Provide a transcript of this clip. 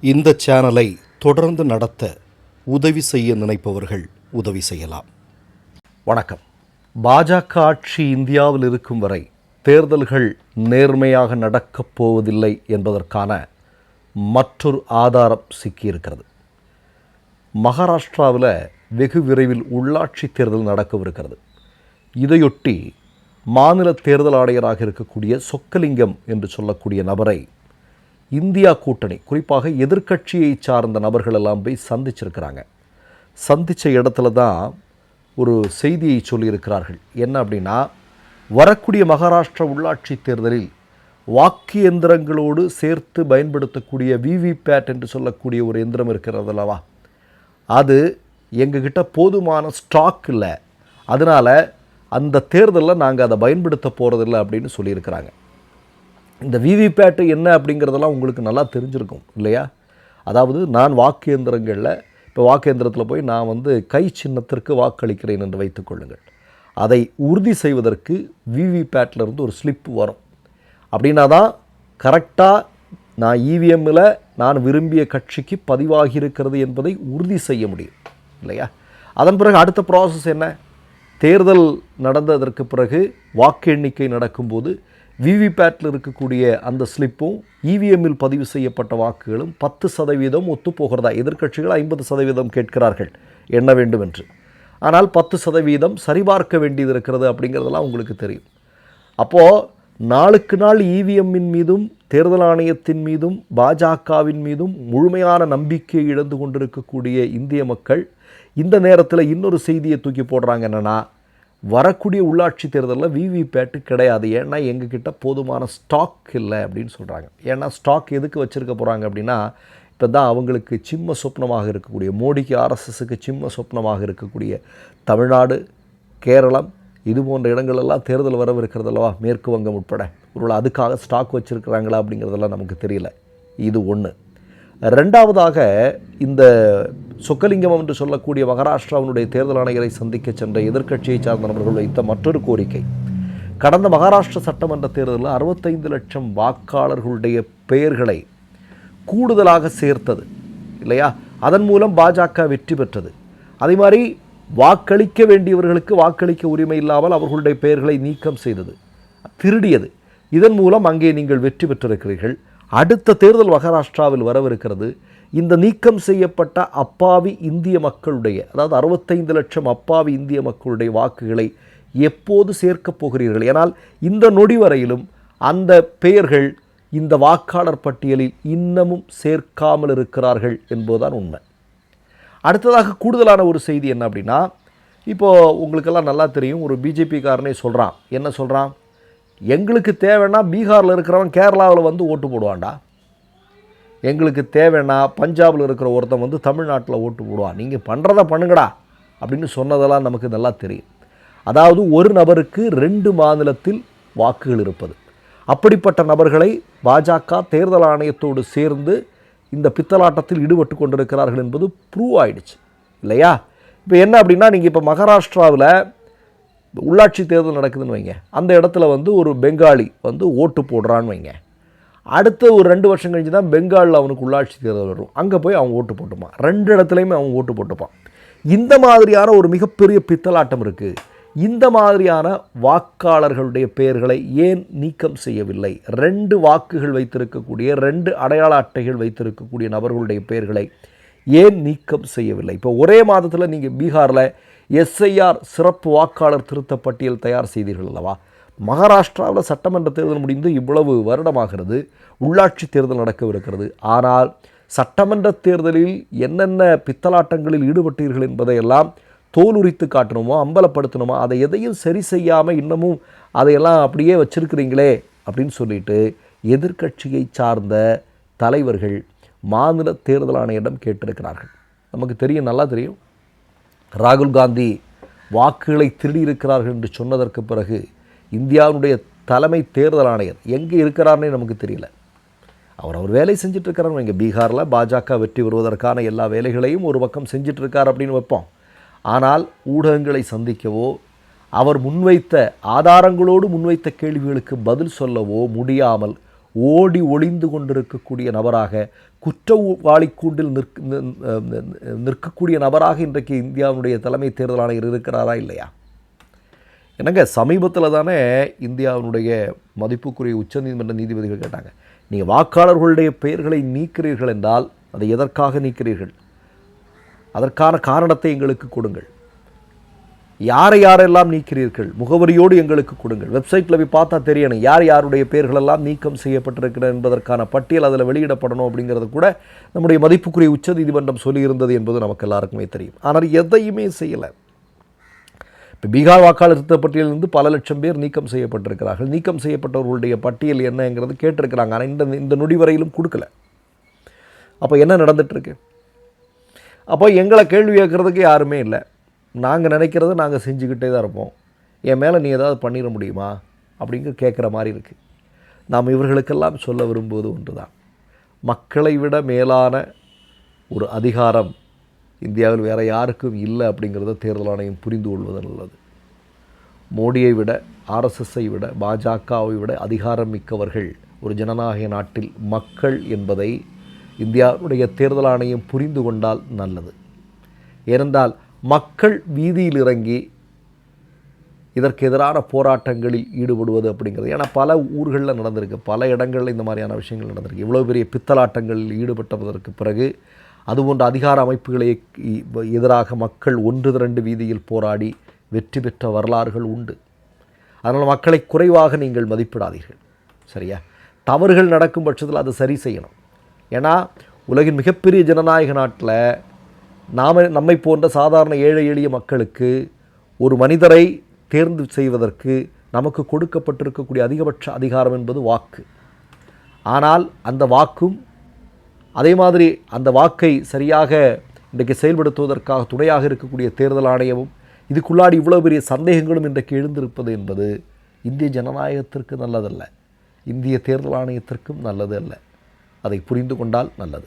இந்த சேனலை தொடர்ந்து நடத்த உதவி செய்ய நினைப்பவர்கள் உதவி செய்யலாம். வணக்கம். பாஜக ஆட்சி இந்தியாவில் இருக்கும் வரை தேர்தல்கள் நேர்மையாக நடக்கப் போவதில்லை என்பதற்கான மற்றொரு ஆதாரம் சிக்கியிருக்கிறது. மகாராஷ்டிராவில் வெகு விரைவில் உள்ளாட்சி தேர்தல் நடக்கவிருக்கிறது. இதையொட்டி மாநில தேர்தல் ஆணையராக இருக்கக்கூடிய சொக்கலிங்கம் என்று சொல்லக்கூடிய நபரை இந்தியா கூட்டணி குறிப்பாக எதிர்க்கட்சியை சார்ந்த நபர்கள் எல்லாம் போய் சந்திச்சிருக்கிறாங்க. சந்தித்த இடத்துல தான் ஒரு செய்தியை சொல்லியிருக்கிறார்கள். என்ன அப்படின்னா வரக்கூடிய மகாராஷ்டிர உள்ளாட்சி தேர்தலில் வாக்கு எந்திரங்களோடு சேர்த்து பயன்படுத்தக்கூடிய விவிபேட் என்று சொல்லக்கூடிய ஒரு எந்திரம் இருக்கிறது அல்லவா? அது எங்ககிட்ட போதுமான ஸ்டாக் இல்லை. அதனால் அந்த தேர்தலில் நாங்கள் அதை பயன்படுத்த போகிறதில்ல அப்படின்னு சொல்லியிருக்கிறாங்க. இந்த விவிபேட்டு என்ன அப்படிங்கிறதெல்லாம் உங்களுக்கு நல்லா தெரிஞ்சிருக்கும் இல்லையா? அதாவது நான் வாக்கு எந்திரங்களில் இப்போ வாக்கு எந்திரத்தில் போய் நான் வந்து கை சின்னத்திற்கு வாக்களிக்கிறேன் என்று வைத்துக்கொள்ளுங்கள் அதை உறுதி செய்வதற்கு விவிபேட்லேருந்து இருந்து ஒரு ஸ்லிப் வரும். அப்படின்னா தான் கரெக்டாக நான் இவிஎம்மில் நான் விரும்பிய கட்சிக்கு பதிவாகி இருக்கிறது என்பதை உறுதி செய்ய முடியும் இல்லையா? அதன் பிறகு அடுத்த ப்ராசஸ் என்ன? தேர்தல் நடந்ததற்கு பிறகு வாக்கு எண்ணிக்கை நடக்கும்போது விவிபேட்டில் இருக்கக்கூடிய அந்த ஸ்லிப்பும் இவிஎம்மில் பதிவு செய்யப்பட்ட வாக்குகளும் பத்து சதவீதம் ஒத்துப்போகிறதா? எதிர்க்கட்சிகள் ஐம்பது சதவீதம் கேட்கிறார்கள். எண்ண வேண்டும் என்று ஆனால் பத்து சதவீதம் சரிபார்க்க வேண்டியது இருக்கிறது அப்படிங்கிறதெல்லாம் உங்களுக்கு தெரியும். அப்போது நாளுக்கு நாள் இவிஎம்மின் மீதும் தேர்தல் ஆணையத்தின் மீதும் பாஜகவின் மீதும் முழுமையான நம்பிக்கை இழந்து கொண்டிருக்கக்கூடிய இந்திய மக்கள் இந்த நேரத்தில் இன்னொரு செய்தியை தூக்கி போடுறாங்க என்னென்னா வரக்கூடிய உள்ளாட்சி தேர்தலில் விவிபேட்டு கிடையாது. ஏன்னா எங்ககிட்ட போதுமான ஸ்டாக் இல்லை அப்படின்னு சொல்கிறாங்க ஏன்னா ஸ்டாக் எதுக்கு வச்சுருக்க போகிறாங்க அப்படின்னா இப்போ தான் அவங்களுக்கு சிம்ம சொப்னமாக இருக்கக்கூடிய மோடிக்கு ஆர்எஸ்எஸ்க்கு சிம்ம சொப்னமாக இருக்கக்கூடிய தமிழ்நாடு கேரளம் இது போன்ற இடங்களெல்லாம் தேர்தல் வரவிருக்கிறது அல்லவா? மேற்கு வங்கம் உட்பட. ஒருவேளை அதுக்காக ஸ்டாக் வச்சுருக்கிறாங்களா அப்படிங்கிறதெல்லாம் நமக்கு தெரியல. இது ஒன்று ரெண்டாவதாக இந்த சொக்கலிங்கம் என்று சொல்லக்கூடிய மகாராஷ்டிராவினுடைய தேர்தல் ஆணையரை சந்திக்க சென்ற எதிர்க்கட்சியை சார்ந்த நபர்கள் வைத்த மற்றொரு கோரிக்கை. கடந்த மகாராஷ்டிரா சட்டமன்ற தேர்தலில் அறுபத்தைந்து லட்சம் வாக்காளர்களுடைய பெயர்களை கூடுதலாக சேர்த்தது இல்லையா? அதன் மூலம் பாஜக வெற்றி பெற்றது. அதே மாதிரி வாக்களிக்க வேண்டியவர்களுக்கு வாக்களிக்க உரிமை இல்லாமல் அவர்களுடைய பெயர்களை நீக்கம் செய்தது திருடியது. இதன் மூலம் அங்கே நீங்கள் வெற்றி பெற்றிருக்கிறீர்கள். அடுத்த தேர்தல் மகாராஷ்டிராவில் வரவிருக்கிறது. இந்த நீக்கம் செய்யப்பட்ட அப்பாவி இந்திய மக்களுடைய அதாவது அறுபத்தைந்து லட்சம் அப்பாவி இந்திய மக்களுடைய வாக்குகளை எப்போது சேர்க்கப் போகிறீர்கள்? ஏனால் இந்த நொடி வரையிலும் அந்த பெயர்கள் இந்த வாக்காளர் பட்டியலில் இன்னமும் சேர்க்காமல் இருக்கிறார்கள் என்பதுதான் உண்மை. அடுத்ததாக கூடுதலான ஒரு செய்தி என்ன அப்படின்னா இப்போது உங்களுக்கெல்லாம் நல்லா தெரியும் ஒரு பிஜேபிக்காரனே சொல்கிறான் என்ன சொல்கிறான் எங்களுக்கு தேவைன்னா பீகாரில் இருக்கிறவன் கேரளாவில் வந்து ஓட்டு போடுவான்டா. எங்களுக்கு தேவைன்னா பஞ்சாபில் இருக்கிற ஒருத்தன் வந்து தமிழ்நாட்டில் ஓட்டு போடுவான். நீங்கள் பண்ணுறத பண்ணுங்கடா. அப்படின்னு சொன்னதெல்லாம் நமக்கு நல்லா தெரியும். அதாவது ஒரு நபருக்கு ரெண்டு மாநிலத்தில் வாக்குகள் இருப்பது. அப்படிப்பட்ட நபர்களை பாஜக தேர்தல் ஆணையத்தோடு சேர்ந்து இந்த பித்தலாட்டத்தில் ஈடுபட்டு கொண்டிருக்கிறார்கள் என்பது ப்ரூவ் ஆயிடுச்சு. இல்லையா? இப்போ என்ன அப்படின்னா நீங்கள் இப்போ மகாராஷ்டிராவில் உள்ளாட்சி தேர்தல் நடக்குதுன்னு வைங்க. அந்த இடத்துல வந்து ஒரு பெங்காலி வந்து ஓட்டு போடுறான்னு வைங்க. அடுத்த ஒரு ரெண்டு வருஷம் கழிஞ்சு தான் பெங்காலில் அவனுக்கு உள்ளாட்சி தேர்தல் வரும். அங்கே போய் அவன் ஓட்டு போட்டுப்பான். ரெண்டு இடத்துலையுமே அவன் ஓட்டு போட்டுப்பான். இந்த மாதிரியான ஒரு மிகப்பெரிய பித்தலாட்டம் இருக்குது இந்த மாதிரியான வாக்காளர்களுடைய பெயர்களை ஏன் நீக்கம் செய்யவில்லை? ரெண்டு வாக்குகள் வைத்திருக்கக்கூடிய ரெண்டு அடையாள அட்டைகள் வைத்திருக்கக்கூடிய நபர்களுடைய பெயர்களை ஏன் நீக்கம் செய்யவில்லை? இப்போ ஒரே மாதத்தில் நீங்கள் பீகாரில் எஸ்ஐஆர் சிறப்பு வாக்காளர் திருத்த பட்டியல் தயார் செய்தீர்கள் அல்லவா? மகாராஷ்டிராவில் சட்டமன்ற தேர்தல் முடிந்து இவ்வளவு வருடமாகிறது. உள்ளாட்சி தேர்தல் நடக்கவிருக்கிறது. ஆனால் சட்டமன்ற தேர்தலில் என்னென்ன பித்தலாட்டங்களில் ஈடுபட்டீர்கள் என்பதையெல்லாம் தோலுரித்து காட்டணுமோ அம்பலப்படுத்தணுமோ? அதை எதையும் சரி செய்யாமல் இன்னமும் அதையெல்லாம் அப்படியே வச்சுருக்கிறீங்களே அப்படின்னு சொல்லிட்டு எதிர்கட்சியை சார்ந்த தலைவர்கள் மாநில தேர்தல் ஆணையிடம் கேட்டிருக்கிறார்கள். நமக்கு தெரியும் நல்லா தெரியும். ராகுல் காந்தி வாக்குகளை திருடியிருக்கிறார்கள் என்று சொன்னதற்கு பிறகு இந்தியாவுடைய தலைமை தேர்தல் ஆணையர் எங்கே இருக்கிறார்னே நமக்கு தெரியல. அவர் அவர் வேலை செஞ்சுட்டு இங்கே பீகாரில் பாஜக வெற்றி பெறுவதற்கான எல்லா வேலைகளையும் ஒரு பக்கம் செஞ்சுட்டு இருக்கார் அப்படின்னு வைப்போம். ஆனால் ஊடகங்களை சந்திக்கவோ அவர் முன்வைத்த ஆதாரங்களோடு முன்வைத்த கேள்விகளுக்கு பதில் சொல்லவோ முடியாமல் ஓடி ஒளிந்து கொண்டிருக்கக்கூடிய நபராக குற்றவாளி கூண்டில் நிற்க நிற்கக்கூடிய நபராக இன்றைக்கு இந்தியாவுடைய தலைமை தேர்தல் ஆணையர் இருக்கிறாரா இல்லையா? என்னங்க சமீபத்தில் தானே இந்தியாவினுடைய மதிப்புக்குரிய உச்சநீதிமன்ற நீதிபதிகள் கேட்டாங்க. நீங்கள் வாக்காளர்களுடைய பெயர்களை நீக்கிறீர்கள் என்றால் அதை எதற்காக நீக்கிறீர்கள்? அதற்கான காரணத்தை எங்களுக்கு கொடுங்கள். யாரை யாரெல்லாம் நீக்கிறீர்கள்? முகவரியோடு எங்களுக்கு கொடுங்கள். வெப்சைட்டில் போய் பார்த்தா தெரியணும். யார் யாருடைய பெயர்களெல்லாம் நீக்கம் செய்யப்பட்டிருக்கிறது என்பதற்கான பட்டியல் அதில் வெளியிடப்படணும் அப்படிங்கிறது கூட நம்முடைய மதிப்புக்குரிய உச்சநீதிமன்றம் சொல்லியிருந்தது என்பது நமக்கு எல்லாருக்குமே தெரியும். ஆனால் எதையுமே செய்யலை. இப்போ பீகார் வாக்காளர் திருத்த பட்டியலிருந்து பல லட்சம் பேர் நீக்கம் செய்யப்பட்டிருக்கிறார்கள். நீக்கம் செய்யப்பட்டவர்களுடைய பட்டியல் என்னங்கிறது கேட்டிருக்கிறாங்க. ஆனால் இந்த இந்த நொடி வரையிலும் கொடுக்கல. அப்போ என்ன நடந்துட்டுருக்கு அப்போ எங்களை கேள்வி கேட்குறதுக்கு யாருமே இல்லை. நாங்கள் நினைக்கிறத நாங்கள் செஞ்சுக்கிட்டே தான் இருப்போம். என் மேலே நீ ஏதாவது பண்ணிட முடியுமா? அப்படிங்கிற கேட்குற மாதிரி இருக்குது நாம் இவர்களுக்கெல்லாம் சொல்ல விரும்புவது ஒன்று தான் மக்களை விட மேலான ஒரு அதிகாரம் இந்தியாவில் வேறு யாருக்கும் இல்லை அப்படிங்கிறத தேர்தல் ஆணையம் புரிந்து கொள்வது நல்லது. மோடியை விட ஆர்எஸ்எஸ்ஸை விட பாஜகவை விட அதிகாரம் மிக்கவர்கள் ஒரு ஜனநாயக நாட்டில் மக்கள் என்பதை இந்தியாவுடைய தேர்தல் ஆணையம் புரிந்து கொண்டால் நல்லது. ஏனென்றால் மக்கள் வீதியில் இறங்கி இதற்கு எதிரான போராட்டங்களில் ஈடுபடுவது அப்படிங்கிறது. ஏன்னா பல ஊர்களில் நடந்திருக்கு. பல இடங்களில் இந்த மாதிரியான விஷயங்கள் நடந்திருக்கு. இவ்வளோ பெரிய பித்தலாட்டங்களில் ஈடுபட்டதற்கு பிறகு அதுபோன்ற அதிகார அமைப்புகளை எதிராக மக்கள் ஒன்று திரண்டு வீதியில் போராடி வெற்றி பெற்ற வரலாறுகள் உண்டு. அதனால் மக்களை குறைவாக நீங்கள் மதிப்பிடாதீர்கள். சரியா? தவறுகள் நடக்கும் பட்சத்தில் அதை சரி செய்யணும். ஏன்னா உலகின் மிகப்பெரிய ஜனநாயக நாட்டில் நாம நம்மை போன்ற சாதாரண ஏழை எளிய மக்களுக்கு ஒரு மனிதரை தேர்ந்து செய்வதற்கு நமக்கு கொடுக்கப்பட்டிருக்கக்கூடிய அதிகபட்ச அதிகாரம் என்பது வாக்கு. ஆனால் அந்த வாக்கும் அதே மாதிரி அந்த வாக்கை சரியாக இன்றைக்கு செயல்படுத்துவதற்காக துணையாக இருக்கக்கூடிய தேர்தல் ஆணையமும் இதுக்குள்ளாடி இவ்வளோ பெரிய சந்தேகங்களும் இன்றைக்கு எழுந்திருப்பது என்பது இந்திய ஜனநாயகத்திற்கு நல்லதல்ல. இந்திய தேர்தல் ஆணையத்திற்கும் நல்லது அல்ல அதை புரிந்து கொண்டால் நல்லது.